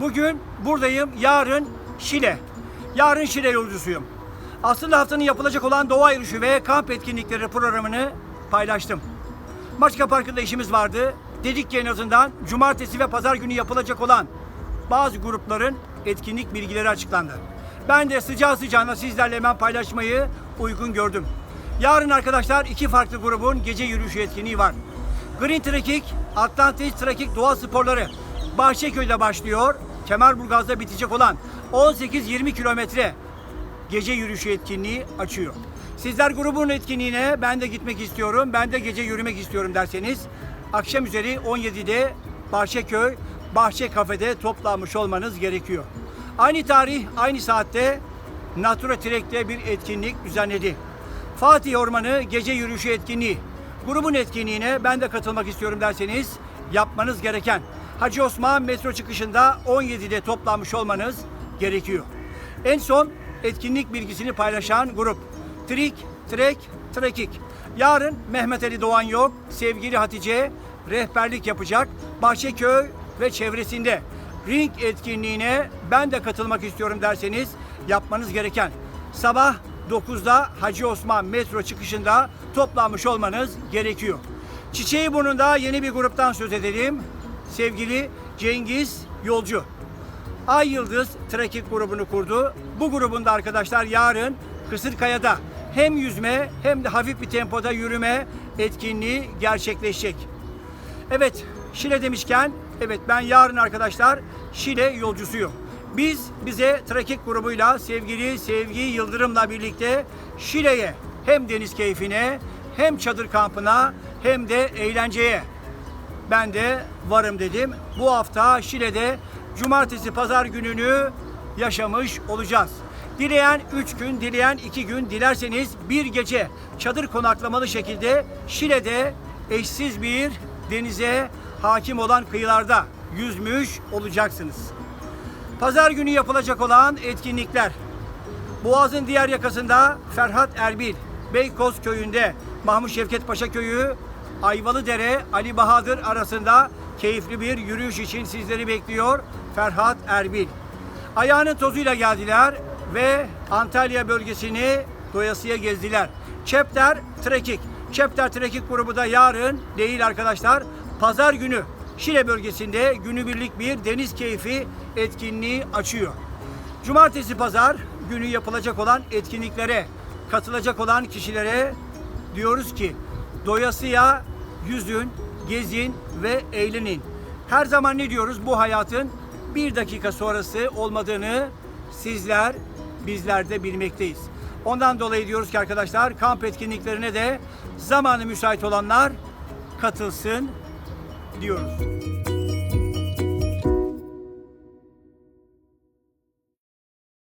Bugün buradayım, yarın Şile. Yarın Şile yolcusuyum. Aslında haftanın yapılacak olan doğa yürüyüşü ve kamp etkinlikleri programını paylaştım. Maçka Parkı'nda işimiz vardı. Dedik ki en azından cumartesi ve pazar günü yapılacak olan bazı grupların etkinlik bilgileri açıklandı. Ben de sıcağı sıcağına sizlerle hemen paylaşmayı uygun gördüm. Yarın arkadaşlar iki farklı grubun gece yürüyüşü etkinliği var. Green Trekking, Atlantis Trekking Doğa Sporları Bahçeköy'de başlıyor. Kemerburgaz'da bitecek olan 18-20 kilometre gece yürüyüşü etkinliği açıyor. Sizler grubun etkinliğine ben de gitmek istiyorum, ben de gece yürümek istiyorum derseniz akşam üzeri 17'de Bahçeköy Bahçe Kafede toplanmış olmanız gerekiyor. Aynı tarih, aynı saatte Natura Trek'te bir etkinlik düzenledi. Fatih Ormanı gece yürüyüşü etkinliği. Grubun etkinliğine ben de katılmak istiyorum derseniz yapmanız gereken Hacı Osman metro çıkışında 17'de toplanmış olmanız gerekiyor. En son etkinlik bilgisini paylaşan grup Trik, Trek, Trekik. Yarın Mehmet Ali Doğan yok, sevgili Hatice rehberlik yapacak Bahçeköy ve çevresinde. Ring etkinliğine ben de katılmak istiyorum derseniz yapmanız gereken sabah 9'da Hacı Osman metro çıkışında toplanmış olmanız gerekiyor. Çiçeği burnunda yeni bir gruptan söz edelim. Sevgili Cengiz Yolcu. Ay Yıldız Trekking grubunu kurdu. Bu grubunda arkadaşlar yarın Kısırkaya'da hem yüzme hem de hafif bir tempoda yürüme etkinliği gerçekleşecek. Evet, Şile demişken, evet ben yarın arkadaşlar Şile yolcusuyum. Biz bize trekking grubuyla sevgili Sevgi Yıldırım'la birlikte Şile'ye hem deniz keyfine hem çadır kampına hem de eğlenceye ben de varım dedim. Bu hafta Şile'de cumartesi pazar gününü yaşamış olacağız. Dileyen 3 gün, dileyen 2 gün, dilerseniz bir gece çadır konaklamalı şekilde Şile'de eşsiz bir denize hakim olan kıyılarda yüzmüş olacaksınız. Pazar günü yapılacak olan etkinlikler. Boğaz'ın diğer yakasında Ferhat Erbil, Beykoz köyünde Mahmut Şevket Paşa köyü, Ayvalıdere, Ali Bahadır arasında keyifli bir yürüyüş için sizleri bekliyor Ferhat Erbil. Ayağının tozuyla geldiler ve Antalya bölgesini doyasıya gezdiler. Chapter Trekking. Chapter Trekking grubu da yarın değil arkadaşlar. Pazar günü Şile bölgesinde günübirlik bir deniz keyfi etkinliği açıyor. Cumartesi pazar günü yapılacak olan etkinliklere katılacak olan kişilere diyoruz ki doyasıya yüzün, gezin ve eğlenin. Her zaman ne diyoruz? Bu hayatın bir dakika sonrası olmadığını sizler, bizler de bilmekteyiz. Ondan dolayı diyoruz ki arkadaşlar kamp etkinliklerine de zamanı müsait olanlar katılsın diyoruz.